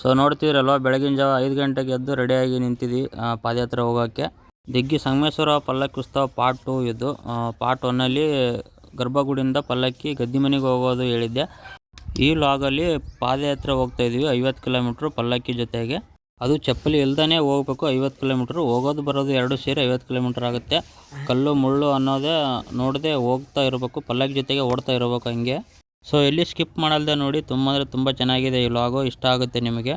So ನೋಡ್ತಿದ್ರಲ್ವ, ಬೆಳಗಿನ ಜಾವ ಐದು ಗಂಟೆಗೆ ಎದ್ದು ರೆಡಿಯಾಗಿ ನಿಂತಿದ್ವಿ ಪಾದಯಾತ್ರೆ ಹೋಗೋಕ್ಕೆ. ದಿಗ್ಗಿ ಸಂಗಮೇಶ್ವರ ಪಲ್ಲಕ್ಕಿ ಉತ್ಸವ ಪಾರ್ಟ್ ಟು ಇದು ಪಾರ್ಟ್ ಒನ್ನಲ್ಲಿ ಗರ್ಭಗುಡಿಯಿಂದ ಪಲ್ಲಕ್ಕಿ ಗದ್ದಿ ಮನೆಗೆ ಹೋಗೋದು ಹೇಳಿದ್ದೆ. ಈ ಲಾಗಲ್ಲಿ ಪಾದಯಾತ್ರೆ ಹೋಗ್ತಾ ಇದ್ದೀವಿ, ಐವತ್ತು ಕಿಲೋಮೀಟ್ರ್ ಪಲ್ಲಕ್ಕಿ ಜೊತೆಗೆ. ಅದು ಚಪ್ಪಲಿ ಇಲ್ದೇ ಹೋಗ್ಬೇಕು, ಐವತ್ತು ಕಿಲೋಮೀಟ್ರ್. ಹೋಗೋದು ಬರೋದು ಎರಡು ಸೇರಿ ಐವತ್ತು ಕಿಲೋಮೀಟ್ರ್ ಆಗುತ್ತೆ. ಕಲ್ಲು ಮುಳ್ಳು ಅನ್ನೋದೇ ನೋಡದೆ ಹೋಗ್ತಾ ಇರಬೇಕು, ಪಲ್ಲಕ್ಕಿ ಜೊತೆಗೆ ಓಡ್ತಾ ಇರಬೇಕು ಹಂಗೆ. ಸೊ ಎಲ್ಲಿ ಸ್ಕಿಪ್ ಮಾಡಲ್ದೆ ನೋಡಿ, ತುಂಬ ಅಂದರೆ ತುಂಬ ಚೆನ್ನಾಗಿದೆ ಈ ಲಾಗು ಇಷ್ಟ ಆಗುತ್ತೆ ನಿಮಗೆ.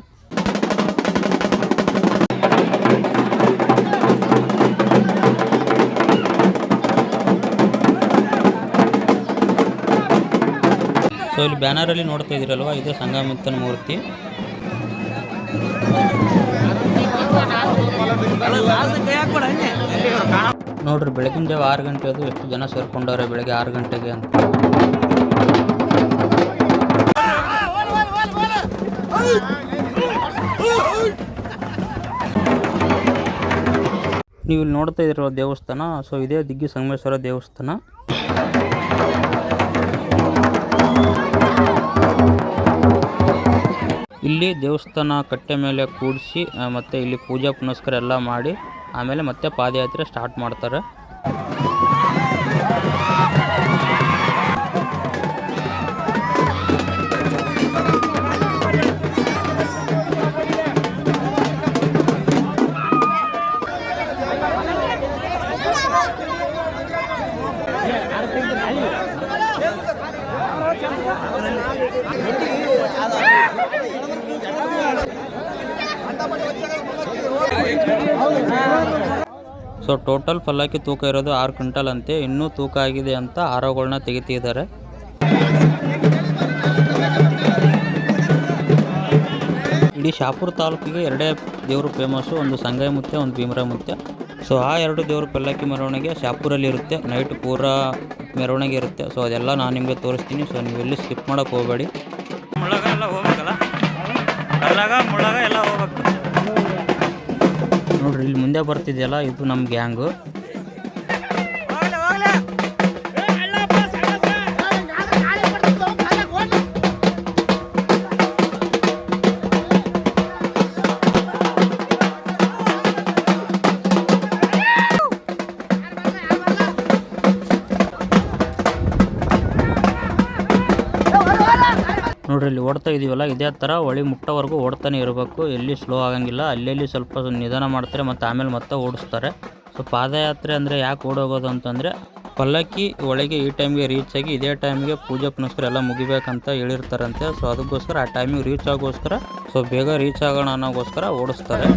ಸೊ ಇಲ್ಲಿ ಬ್ಯಾನರಲ್ಲಿ ನೋಡ್ತಾ ಇದ್ದೀರಲ್ವ? ಇದು ಸಂಗಮಿತ್ತನ ಮೂರ್ತಿ. ನೋಡ್ರಿ, ಬೆಳಗಿನ ಜಾವ ಆರು ಗಂಟೆ ಅದು, ಎಷ್ಟು ಜನ ಸೇರ್ಕೊಂಡವ್ರೆ ಬೆಳಗ್ಗೆ ಆರು ಗಂಟೆಗೆ ಅಂತ. ನೀವು ಇಲ್ಲಿ ನೋಡ್ತಾ ಇದಿರೋ ದೇವಸ್ಥಾನ? ಸೊ ಇದೇ ದಿಗ್ಗಿ ಸಂಗಮೇಶ್ವರ ದೇವಸ್ಥಾನ. ಇಲ್ಲಿ ದೇವಸ್ಥಾನ ಕಟ್ಟೆ ಮೇಲೆ ಕೂಡಿಸಿ ಮತ್ತೆ ಇಲ್ಲಿ ಪೂಜಾ ಪುನಸ್ಕಾರ ಎಲ್ಲ ಮಾಡಿ, ಆಮೇಲೆ ಮತ್ತೆ ಪಾದಯಾತ್ರೆ ಸ್ಟಾರ್ಟ್ ಮಾಡ್ತಾರೆ. ಸೊ ಟೋಟಲ್ ಪಲ್ಲಕ್ಕಿ ತೂಕ ಇರೋದು ಆರು ಕ್ವಿಂಟಲ್ ಅಂತೆ. ಇನ್ನೂ ತೂಕ ಆಗಿದೆ ಅಂತ ಆರೋಗಳನ್ನ ತೆಗಿತಿದ್ದಾರೆ. ಇಡೀ ಶಾಪುರ ತಾಲೂಕಿಗೆ ಎರಡೇ ದೇವರು ಫೇಮಸ್ಸು ಒಂದು ಸಂಗಾಯಿ ಮುತ್ತೆ ಒಂದು ಭೀಮರ ಮುತ್ತೆ ಸೊ ಆ ಎರಡು ದೇವರು ಪಲ್ಲಕ್ಕಿ ಮೆರವಣಿಗೆ ಶಾಪುರಲ್ಲಿ ಇರುತ್ತೆ. ನೈಟ್ ಪೂರ ಮೆರವಣಿಗೆ ಇರುತ್ತೆ. ಸೊ ಅದೆಲ್ಲ ನಾನು ನಿಮಗೆ ತೋರಿಸ್ತೀನಿ. ಸೊ ನೀವು ಎಲ್ಲಿ ಸ್ಕಿಪ್ ಮಾಡೋಕೆ ಹೋಗಬೇಡಿ. ಮುಳಗ ಎಲ್ಲ ಹೋಗ್ಬೇಕಲ್ಲ? ಮುಳ್ಳಗ ಎಲ್ಲ ಹೋಗ್ಬೇಕು. ನೋಡ್ರಿ ಇಲ್ಲಿ ಮುಂದೆ ಬರ್ತಿದೆಯಲ್ಲ ಇದು ನಮ್ಮ ಗ್ಯಾಂಗು ನೋಡ್ರಿ ಇಲ್ಲಿ ಓಡ್ತಾ ಇದೀವಲ್ಲ ಇದೇ ಥರ ಒಳಿ ಮುಟ್ಟೋವರೆಗೂ ಓಡ್ತಾನೆ ಇರಬೇಕು. ಎಲ್ಲಿ ಸ್ಲೋ ಆಗಂಗಿಲ್ಲ ಅಲ್ಲೆಲ್ಲಿ ಸ್ವಲ್ಪ ನಿಧಾನ ಮಾಡ್ತಾರೆ ಮತ್ತು ಆಮೇಲೆ ಮತ್ತೆ ಓಡಿಸ್ತಾರೆ. ಸೊ ಪಾದಯಾತ್ರೆ ಅಂದರೆ ಯಾಕೆ ಓಡೋಗೋದು ಅಂತಂದರೆ ಪಲ್ಲಕ್ಕಿ ಒಳಗೆ ಈ ಟೈಮ್ಗೆ ರೀಚ್ ಆಗಿ ಇದೇ ಟೈಮ್ಗೆ ಪೂಜೆ ಪುನಸ್ಕರ ಎಲ್ಲ ಮುಗಿಬೇಕಂತ ಹೇಳಿರ್ತಾರಂತೆ. ಸೊ ಅದಕ್ಕೋಸ್ಕರ ಆ ಟೈಮಿಗೆ ರೀಚ್ ಆಗೋಸ್ಕರ ಸೊ ಬೇಗ ರೀಚ್ ಆಗೋಣ ಅನ್ನೋಗೋಸ್ಕರ ಓಡಿಸ್ತಾರೆ.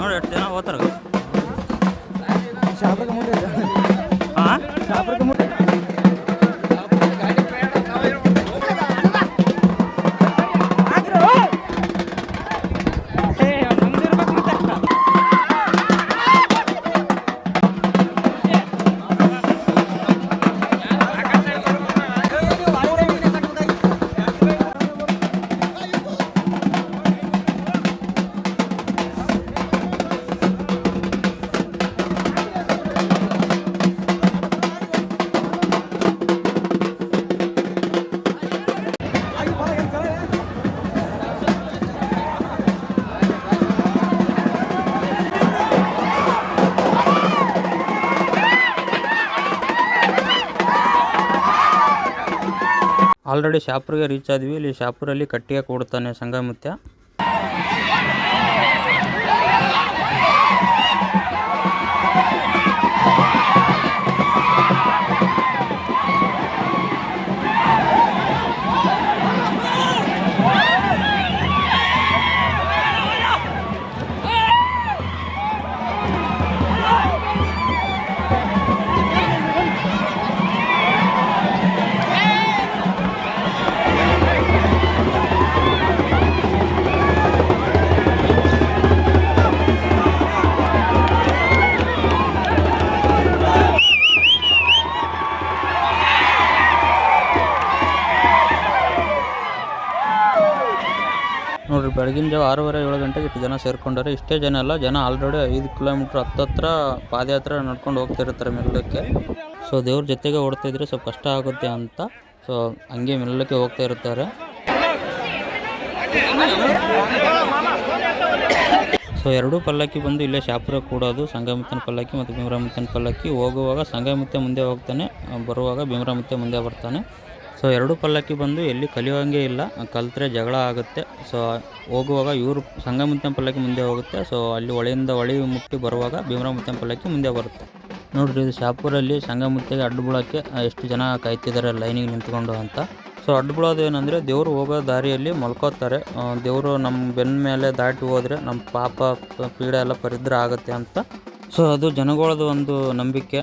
ನೋಡಿ ಎಷ್ಟು ಜನ ಹೋಗ್ತಾರೆ? ಹಾಂ ಆಲ್ರೆಡಿ ಶಾಪುರ್ಗೆ ರೀಚ್ ಆದ್ವಿ ಇಲ್ಲಿ ಶಾಪುರಲ್ಲಿ ಕಟ್ಟಿಗೆ ಕೊಡ್ತಾನೆ ಸಂಗಮುತ್ಯ ನೋಡ್ರಿ, ಬೆಳಗಿನ ಜಾವ ಆರೂವರೆ, ಏಳು ಗಂಟೆಗೆ ಇಷ್ಟು ಜನ ಸೇರ್ಕೊಂಡಾರೆ ಇಷ್ಟೇ ಜನ ಅಲ್ಲ, ಜನ ಆಲ್ರೆಡಿ ಐದು ಕಿಲೋಮೀಟ್ರ್ ಹತ್ತತ್ರ ಪಾದಯಾತ್ರೆ ನಡ್ಕೊಂಡು ಹೋಗ್ತಿರ್ತಾರೆ ಮೆಲ್ಲಕ್ಕೆ. ಸೊ ದೇವ್ರ ಜೊತೆಗೆ ಓಡ್ತಾ ಇದ್ರೆ ಸ್ವಲ್ಪ ಕಷ್ಟ ಆಗುತ್ತೆ ಅಂತ. ಸೊ ಹಂಗೆ ಮೆಲ್ಲಕ್ಕೆ ಹೋಗ್ತಾ ಇರ್ತಾರೆ. ಸೊ ಎರಡೂ ಪಲ್ಲಕ್ಕಿ ಬಂದು ಇಲ್ಲೇ ಶಾಪುರ ಕೂಡೋದು. ಸಂಗಮಿತನ ಪಲ್ಲಕ್ಕಿ ಮತ್ತು ಭೀಮರಾಮುತ್ತನ ಪಲ್ಲಕ್ಕಿ. ಹೋಗುವಾಗ ಸಂಗಮಿತ ಮುಂದೆ ಹೋಗ್ತಾನೆ, ಬರುವಾಗ ಭೀಮರಾಮುತ್ತ ಮುಂದೆ ಬರ್ತಾನೆ. ಸೊ ಎರಡು ಪಲ್ಲಕ್ಕಿ ಬಂದು ಎಲ್ಲಿ ಕಲಿಯೋಂಗೆ ಇಲ್ಲ, ಕಲಿತ್ರೆ ಜಗಳ ಆಗುತ್ತೆ. ಸೊ ಹೋಗುವಾಗ ಇವರು ಸಂಗಮಿತನ ಪಲ್ಲಕ್ಕಿ ಮುಂದೆ ಹೋಗುತ್ತೆ. ಸೊ ಅಲ್ಲಿ ಹೊಳೆಯಿಂದ ಹೊಳೆ ಮುಟ್ಟಿ ಬರುವಾಗ ಭೀಮರಾಮುತ್ತನ ಪಲ್ಲಕ್ಕಿ ಮುಂದೆ ಬರುತ್ತೆ. ನೋಡ್ರಿ, ಇದು ಶಾಪುರಲ್ಲಿ ಸಂಗಮುತ್ತಿಗೆ ಅಡ್ಡು ಎಷ್ಟು ಜನ ಕಾಯ್ತಿದ್ದಾರೆ ಲೈನಿಗೆ ನಿಂತ್ಕೊಂಡು ಅಂತ. ಸೊ ಅಡ್ಡು ಏನಂದರೆ, ದೇವರು ಹೋಗೋ ದಾರಿಯಲ್ಲಿ ಮಲ್ಕೋತಾರೆ. ದೇವರು ನಮ್ಮ ಬೆನ್ನ ಮೇಲೆ ದಾಟಿ ಹೋದರೆ ನಮ್ಮ ಪಾಪ ಪೀಡೆ ಎಲ್ಲ ಪರಿದ್ರ ಆಗುತ್ತೆ ಅಂತ. ಸೊ ಅದು ಜನಗಳದು ಒಂದು ನಂಬಿಕೆ.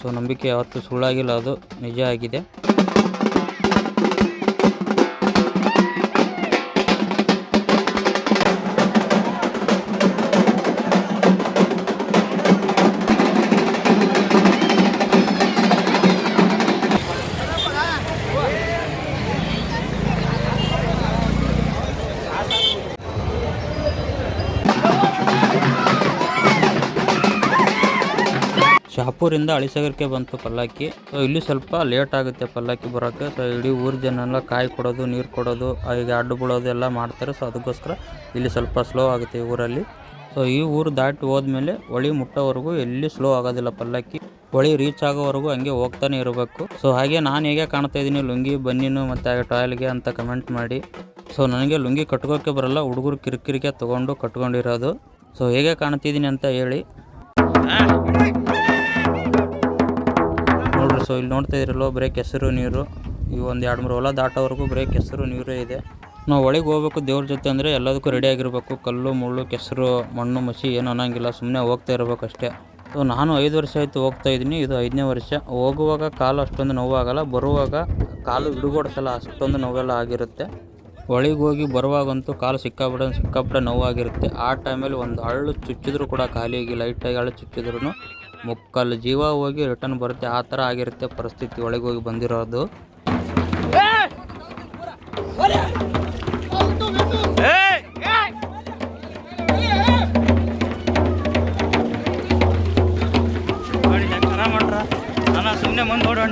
ಸೊ ನಂಬಿಕೆ ಯಾವತ್ತೂ ಸುಳ್ಳಾಗಿಲ್ಲ, ಅದು ನಿಜ ಆಗಿದೆ. ಶಾಪೂರಿಂದ ಅಳಿಸಾಗರಕ್ಕೆ ಬಂತು ಪಲ್ಲಕ್ಕಿ. ಸೊ ಇಲ್ಲಿ ಸ್ವಲ್ಪ ಲೇಟ್ ಆಗುತ್ತೆ ಪಲ್ಲಕ್ಕಿ ಬರೋಕ್ಕೆ. ಸೊ ಇಡೀ ಊರ ಜನ ಎಲ್ಲ ಕಾಯಿ ಕೊಡೋದು, ನೀರು ಕೊಡೋದು ಈಗ ಅಡ್ಡು ಬಿಡೋದು ಎಲ್ಲ ಮಾಡ್ತಾರೆ. ಸೊ ಅದಕ್ಕೋಸ್ಕರ ಇಲ್ಲಿ ಸ್ವಲ್ಪ ಸ್ಲೋ ಆಗುತ್ತೆ ಈ ಊರಲ್ಲಿ. ಸೊ ಈ ಊರು ದಾಟಿ ಹೋದ್ಮೇಲೆ ಹೊಳಿ ಮುಟ್ಟೋವರೆಗೂ ಎಲ್ಲಿ ಸ್ಲೋ ಆಗೋದಿಲ್ಲ ಪಲ್ಲಕ್ಕಿ. ಹೊಳಿ ರೀಚ್ ಆಗೋವರೆಗೂ ಹಂಗೆ ಹೋಗ್ತಾನೆ ಇರಬೇಕು. ಸೊ ಹಾಗೆ ನಾನು ಹೇಗೆ ಕಾಣ್ತಾ ಇದ್ದೀನಿ. ಲುಂಗಿ, ಬನ್ನಿನು ಮತ್ತು ಟಾಯ್ಲ್ಗೆ ಅಂತ ಕಮೆಂಟ್ ಮಾಡಿ. ಸೊ ನನಗೆ ಲುಂಗಿ ಕಟ್ಕೋಕ್ಕೆ ಬರಲ್ಲ. ಹುಡುಗರು ಕಿರಿಕಿರಿಕೆ ತೊಗೊಂಡು ಕಟ್ಕೊಂಡಿರೋದು. ಸೊ ಹೇಗೆ ಕಾಣ್ತಿದ್ದೀನಿ ಅಂತ ಹೇಳಿ. ಸೊ ಇಲ್ಲಿ ನೋಡ್ತಾ ಇದ್ರಲ್ಲೋ, ಬ್ರೇಕ್ ಹೆಸರು, ನೀರು. ಈ ಒಂದು ಎರಡು ಮೂರು ಹೊಲ ದಾಟೋವರೆಗೂ ಬ್ರೇಕ್ ಹೆಸರು, ನೀರೇ ಇದೆ. ನಾವು ಒಳಗೆ ಹೋಗ್ಬೇಕು ದೇವ್ರ ಜೊತೆ ಅಂದರೆ ಎಲ್ಲದಕ್ಕೂ ರೆಡಿ ಆಗಿರಬೇಕು. ಕಲ್ಲು, ಮುಳ್ಳು, ಕೆಸರು, ಮಣ್ಣು, ಮಸಿ ಏನು ಅನ್ನೋಂಗಿಲ್ಲ. ಸುಮ್ಮನೆ ಹೋಗ್ತಾ ಇರಬೇಕು ಅಷ್ಟೇ. ಸೊ ನಾನು ಐದು ವರ್ಷ ಆಯಿತು ಹೋಗ್ತಾ ಇದ್ದೀನಿ. ಇದು ಐದನೇ ವರ್ಷ. ಹೋಗುವಾಗ ಕಾಲು ಅಷ್ಟೊಂದು ನೋವಾಗಲ್ಲ. ಬರುವಾಗ ಕಾಲು ಹಿಡುಗೋಡ್ಸಲ್ಲ, ಅಷ್ಟೊಂದು ನೋವೆಲ್ಲ ಆಗಿರುತ್ತೆ. ಒಳಗೆ ಹೋಗಿ ಬರುವಾಗಂತೂ ಕಾಲು ಸಿಕ್ಕಾಬಿಡ ಸಿಕ್ಕಾಬಿಡ ನೋವಾಗಿರುತ್ತೆ. ಆ ಟೈಮಲ್ಲಿ ಒಂದು ಹಳ್ಳು ಚುಚ್ಚಿದ್ರು ಕೂಡ ಖಾಲಿಯಾಗಿ ಲೈಟಾಗಿ ಹಳ್ಳು ಚುಚ್ಚಿದ್ರು ಮುಕ್ಕಾಲು ಜೀವ ಹೋಗಿ ರಿಟರ್ನ್ ಬರುತ್ತೆ ಆ ಥರ ಆಗಿರುತ್ತೆ ಪರಿಸ್ಥಿತಿ ಒಳಗೆ ಹೋಗಿ ಬಂದಿರೋದು ಸುಮ್ಮನೆ ಮುಂದೆ ನೋಡೋಣ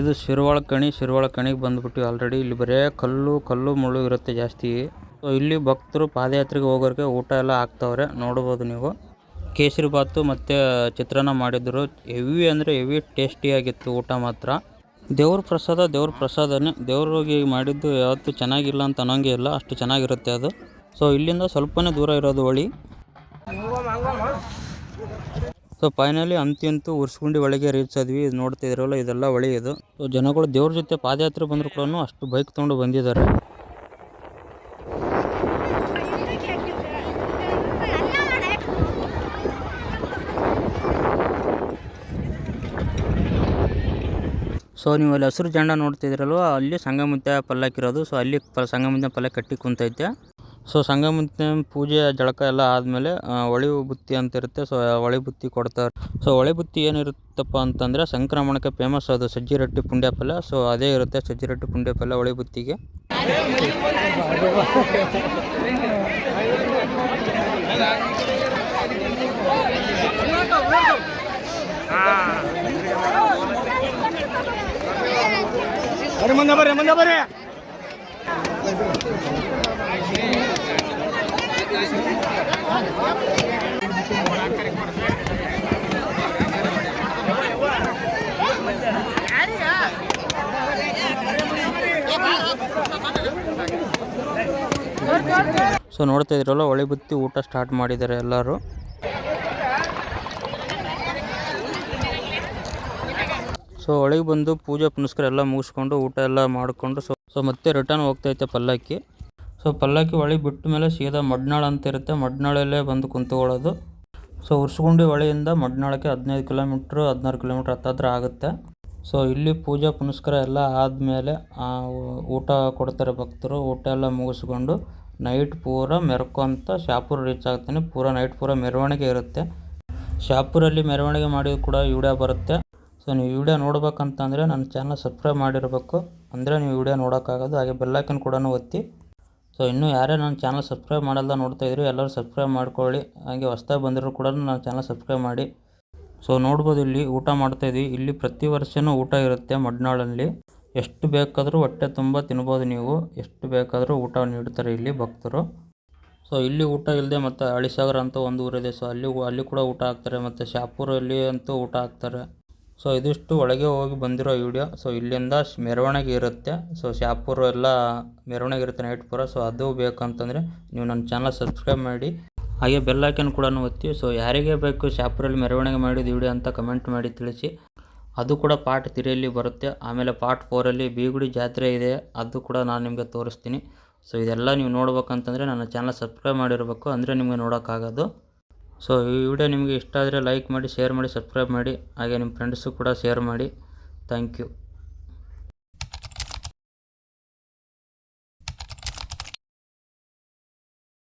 ಇದು ಶಿರ್ವಾಳ ಕಣಿ, ಶಿರ್ವಾಳ ಕಣಿಗೆ ಬಂದ್ಬಿಟ್ಟು ಆಲ್ರೆಡಿ ಇಲ್ಲಿ ಬರೇ ಕಲ್ಲು ಕಲ್ಲು, ಮುಳ್ಳು ಇರುತ್ತೆ ಜಾಸ್ತಿ. ಸೊ ಇಲ್ಲಿ ಭಕ್ತರು ಪಾದಯಾತ್ರೆಗೆ ಹೋಗೋರಿಗೆ ಊಟ ಎಲ್ಲ ಹಾಕ್ತವ್ರೆ. ನೋಡ್ಬೋದು ನೀವು. ಕೇಸರಿ ಬಾತು ಮತ್ತು ಚಿತ್ರಾನ್ನ ಮಾಡಿದ್ರು. ಹೆವಿ ಅಂದರೆ ಹೆವಿ ಟೇಸ್ಟಿಯಾಗಿತ್ತು ಊಟ ಮಾತ್ರ. ದೇವ್ರ ಪ್ರಸಾದ, ದೇವ್ರ ಪ್ರಸಾದನೇ. ದೇವ್ರಿಗೆ ಮಾಡಿದ್ದು ಯಾವತ್ತೂ ಚೆನ್ನಾಗಿಲ್ಲ ಅಂತ ಅನ್ನೋಂಗೆ ಇಲ್ಲ. ಅಷ್ಟು ಚೆನ್ನಾಗಿರುತ್ತೆ ಅದು. ಸೊ ಇಲ್ಲಿಂದ ಸ್ವಲ್ಪನೇ ದೂರ ಇರೋದು ಹೊಳಿ. ಸೊ ಫೈನಲಿ ಅಂತಿಂತೂ ಉರ್ಸ್ಗುಂಡಿ ಒಳಗೆ ರೀಚ್ ಆದ್ವಿ. ಇದು ನೋಡ್ತಾ ಇದ್ರಲ್ಲ, ಇದೆಲ್ಲ ಹೊಳಿ ಇದು. ಸೊ ಜನಗಳು ದೇವ್ರ ಜೊತೆ ಪಾದಯಾತ್ರೆ ಬಂದ್ರು ಕೂಡ ಅಷ್ಟು ಬೈಕ್ ತೊಗೊಂಡು ಬಂದಿದ್ದಾರೆ. ಸೊ ನೀವು ಅಲ್ಲಿ ಹಸಿರು ಜಂಡ ನೋಡ್ತಿದ್ರಲ್ವ ಅಲ್ಲಿ ಸಂಗಮುತ್ತ ಪಲ್ಲಕ್ಕಿ ಇರೋದು. ಸೊ ಅಲ್ಲಿ ಸಂಗಮುತ್ತ ಪಲ್ಲಕ್ಕಿ ಕಟ್ಟಿ ಕುಂತೈತೆ. ಸೊ ಸಂಗಮುತ್ತ ಪೂಜೆ, ಜಳಕ ಎಲ್ಲ ಆದಮೇಲೆ ಹೊಳಿ ಬುತ್ತಿ ಅಂತ ಇರುತ್ತೆ ಸೊ ಹೊಳೆ ಬುತ್ತಿ ಕೊಡ್ತಾರೆ. ಸೊ ಹೊಳೆ ಬುತ್ತಿ ಏನಿರುತ್ತಪ್ಪ ಅಂತಂದರೆ, ಸಂಕ್ರಮಣಕ್ಕೆ ಫೇಮಸ್ ಅದು ಸಜ್ಜಿ ರೊಟ್ಟಿ ಪುಂಡ್ಯ ಪಲ್ಯ ಸೊ ಅದೇ ಇರುತ್ತೆ ಸಜ್ಜಿ ರೊಟ್ಟಿ ಪುಂಡ್ಯ ಪಲ್ಯ ಹೊಳೆ ಬುತ್ತಿಗೆ. ಬರ್ರಿ, ಮುಂದೆ ಬರ್ರಿ ಮುಂದೆ ಬರ್ರಿ. ಸೊ ನೋಡ್ತಾ ಇದ್ರಲ್ಲ ಹೊಳೆ ಬುತ್ತಿ ಊಟ ಸ್ಟಾರ್ಟ್ ಮಾಡಿದ್ದಾರೆ ಎಲ್ಲರೂ. ಸೊ ಒಳಗೆ ಬಂದು ಪೂಜೆ ಪುನಸ್ಕಾರ ಎಲ್ಲ ಮುಗಿಸ್ಕೊಂಡು ಊಟ ಎಲ್ಲ ಮಾಡಿಕೊಂಡು, ಸೊ ಸೊ ಮತ್ತೆ ರಿಟರ್ನ್ ಹೋಗ್ತೈತೆ ಪಲ್ಲಕ್ಕಿ. ಸೊ ಪಲ್ಲಕ್ಕಿ ಹೊಳಿ ಬಿಟ್ಟ ಮೇಲೆ ಸೀದಾ ಮಡ್ನಾಳ್ ಅಂತ ಇರುತ್ತೆ. ಮಡ್ನಾಳಲ್ಲೇ ಬಂದು ಕುಂತ್ಕೊಳ್ಳೋದು. ಸೊ ಉರ್ಸ್ಗುಂಡಿ ಹೊಳೆಯಿಂದ ಮಡ್ನಾಳಕ್ಕೆ ಹದಿನೈದು ಕಿಲೋಮೀಟ್ರ್, ಹದಿನಾರು ಕಿಲೋಮೀಟ್ರ್ ಹತ್ತತ್ರ ಆಗುತ್ತೆ. ಸೊ ಇಲ್ಲಿ ಪೂಜಾ, ಪುನಸ್ಕಾರ ಎಲ್ಲ ಆದಮೇಲೆ ಊಟ ಕೊಡ್ತಾರೆ ಭಕ್ತರು. ಊಟ ಎಲ್ಲ ಮುಗಿಸ್ಕೊಂಡು ನೈಟ್ ಪೂರ ಮೆರ್ಕೊಂತ ಶಾಪುರ ರೀಚ್ ಆಗ್ತಾನೆ. ಪೂರ ನೈಟ್ ಪೂರ ಮೆರವಣಿಗೆ ಇರುತ್ತೆ. ಶಾಪುರಲ್ಲಿ ಮೆರವಣಿಗೆ ಮಾಡಿದ ಕೂಡ ವಿಡಿಯೋ ಬರುತ್ತೆ. ಸೊ ನೀವು ವಿಡಿಯೋ ನೋಡ್ಬೇಕಂತಂದರೆ ನನ್ನ ಚಾನಲ್ ಸಬ್ಸ್ಕ್ರೈಬ್ ಮಾಡಿರಬೇಕು. ಅಂದರೆ ನೀವು ವಿಡಿಯೋ ನೋಡೋಕ್ಕಾಗೋದು. ಹಾಗೆ ಬೆಲ್ಲೈಕನ್ ಕೂಡ ಒತ್ತಿ. ಸೊ ಇನ್ನೂ ಯಾರೇ ನನ್ನ ಚಾನಲ್ ಸಬ್ಸ್ಕ್ರೈಬ್ ಮಾಡಲ್ಲ ನೋಡ್ತಾ ಇದ್ರು ಎಲ್ಲರೂ ಸಬ್ಸ್ಕ್ರೈಬ್ ಮಾಡ್ಕೊಳ್ಳಿ. ಹಾಗೆ ಹೊಸ್ದಾಗಿ ಬಂದಿರೋ ಕೂಡ ನನ್ನ ಚಾನಲ್ ಸಬ್ಸ್ಕ್ರೈಬ್ ಮಾಡಿ. ಸೊ ನೋಡ್ಬೋದು ಇಲ್ಲಿ ಊಟ ಮಾಡ್ತಾ ಇದ್ವಿ. ಇಲ್ಲಿ ಪ್ರತಿ ವರ್ಷವೂ ಊಟ ಇರುತ್ತೆ ಮಡ್ನಾಳಲ್ಲಿ. ಎಷ್ಟು ಬೇಕಾದರೂ ಹೊಟ್ಟೆ ತುಂಬ ತಿನ್ಬೋದು ನೀವು. ಎಷ್ಟು ಬೇಕಾದರೂ ಊಟ ನೀಡ್ತಾರೆ ಇಲ್ಲಿ ಭಕ್ತರು. ಸೊ ಇಲ್ಲಿ ಊಟ ಇಲ್ಲದೆ ಮತ್ತು ಅಳಿಸಾಗರ ಅಂತ ಒಂದು ಊರಿದೆ. ಸೊ ಅಲ್ಲಿ ಅಲ್ಲಿ ಕೂಡ ಊಟ ಹಾಕ್ತಾರೆ. ಮತ್ತು ಶಾಪುರಲ್ಲಿ ಅಂತೂ ಊಟ ಹಾಕ್ತಾರೆ. ಸೊ ಇದಿಷ್ಟು ಒಳಗೆ ಹೋಗಿ ಬಂದಿರೋ ವಿಡಿಯೋ ಸೊ ಇಲ್ಲಿಂದ ಮೆರವಣಿಗೆ ಇರುತ್ತೆ. ಸೊ ಶಾಪುರ ಎಲ್ಲ ಮೆರವಣಿಗೆ ಇರುತ್ತೆ ನೈಟ್ ಪೂರ. ಸೊ ಅದು ಬೇಕಂತಂದರೆ ನೀವು ನನ್ನ ಚಾನಲ್ ಸಬ್ಸ್ಕ್ರೈಬ್ ಮಾಡಿ. ಹಾಗೆ ಬೆಲ್ ಐಕನ್ ಕೂಡ ಒತ್ತಿ. ಸೊ ಯಾರಿಗೆ ಬೇಕು ಶಾಪುರಲ್ಲಿ ಮೆರವಣಿಗೆ ಮಾಡಿದ ವಿಡಿಯೋ ಅಂತ ಕಮೆಂಟ್ ಮಾಡಿ ತಿಳಿಸಿ. ಅದು ಕೂಡ ಪಾರ್ಟ್ ತ್ರೀಯಲ್ಲಿ ಬರುತ್ತೆ. ಆಮೇಲೆ ಪಾರ್ಟ್ ಫೋರಲ್ಲಿ ಬೀಗುಡಿ ಜಾತ್ರೆ ಇದೆ. ಅದು ಕೂಡ ನಾನು ನಿಮಗೆ ತೋರಿಸ್ತೀನಿ. ಸೊ ಇದೆಲ್ಲ ನೀವು ನೋಡ್ಬೇಕಂತಂದರೆ ನನ್ನ ಚಾನಲ್ ಸಬ್ಸ್ಕ್ರೈಬ್ ಮಾಡಿರಬೇಕು. ಅಂದರೆ ನಿಮಗೆ ನೋಡೋಕ್ಕಾಗೋದು. ಸೊ ಈ ವಿಡಿಯೋ ನಿಮಗೆ ಇಷ್ಟ ಆದರೆ ಲೈಕ್ ಮಾಡಿ ಶೇರ್ ಮಾಡಿ ಸಬ್ಸ್ಕ್ರೈಬ್ ಮಾಡಿ, ಹಾಗೆ ನಿಮ್ಮ ಫ್ರೆಂಡ್ಸು ಕೂಡ ಶೇರ್ ಮಾಡಿ. Thank you